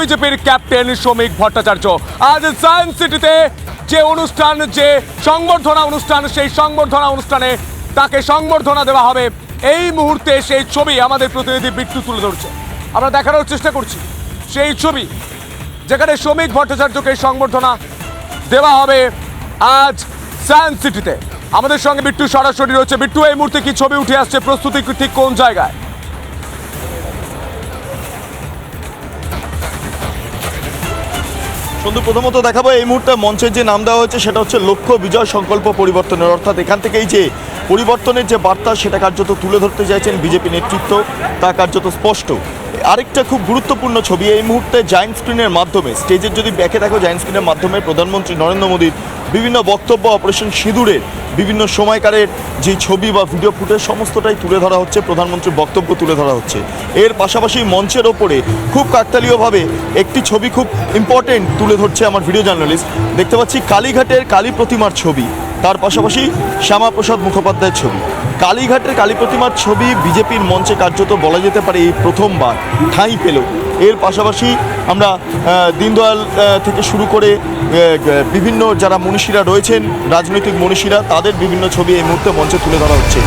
বিজেপির ক্যাপ্টেন শ্রমিক ভট্টাচার্য। আজ সায়েন্স সিটিতে যে অনুষ্ঠান, যে সংবর্ধনা অনুষ্ঠান, সেই সংবর্ধনা অনুষ্ঠানে তাকে সংবর্ধনা দেওয়া হবে। এই মুহূর্তে সেই ছবি আমাদের প্রতিনিধি বিট্টু তুলে ধরছে। আমরা দেখানোর চেষ্টা করছি। সেই ছবি যেখানে শ্রমিক ভট্টাচার্যকে সংবর্ধনা দেওয়া হবে আজ সায়েন্স সিটিতে। আমাদের সঙ্গে বিট্টু সরাসরি রয়েছে। বিট্টু, এই মুহূর্তে কি ছবি উঠে আসছে? প্রস্তুতি ঠিক কোন জায়গায়? সন্ধু প্রথমত দেখাবো এই মুহূর্তে মঞ্চের যে নাম দেওয়া হয়েছে, সেটা হচ্ছে লক্ষ্য বিজয় সংকল্প পরিবর্তনের। অর্থাৎ এখান থেকেই যে পরিবর্তনের যে বার্তা সেটা কার্যত তুলে ধরতে চাইছেন বিজেপি নেতৃত্ব, তা কার্যত স্পষ্ট। আরেকটা খুব গুরুত্বপূর্ণ ছবি, এই মুহূর্তে জায়েন্ট স্ক্রিনের মাধ্যমে স্টেজের যদি ব্যাকে দেখো জায়েন্ট স্ক্রিনের মাধ্যমে প্রধানমন্ত্রী নরেন্দ্র মোদীর বিভিন্ন বক্তব্য অপারেশন সিঁদুরের, বিভিন্ন সময়কারের যে ছবি বা ভিডিও ফুটেজ সমস্তটাই তুলে ধরা হচ্ছে, প্রধানমন্ত্রীর বক্তব্য তুলে ধরা হচ্ছে। এর পাশাপাশি মঞ্চের ওপরে খুব কাকতালীয়ভাবে একটি ছবি খুব ইম্পর্টেন্ট তুলে ধরছে আমার ভিডিও জার্নালিস্ট দেখতে পাচ্ছি কালীঘাটের কালী প্রতিমার ছবি। তার পাশাপাশি শ্যামাপ্রসাদ মুখোপাধ্যায়ের ছবি। কালীঘাটের কালী প্রতিমার ছবি বিজেপির মঞ্চে কার্যত বলা যেতে পারে এই প্রথমবার ঠাঁই পেল। এর পাশাপাশি আমরা দিনদয়াল থেকে শুরু করে বিভিন্ন যারা মনীষীরা রয়েছেন, রাজনৈতিক মনীষীরা, তাদের বিভিন্ন ছবি এই মুহূর্তে মঞ্চে তুলে ধরা হচ্ছে।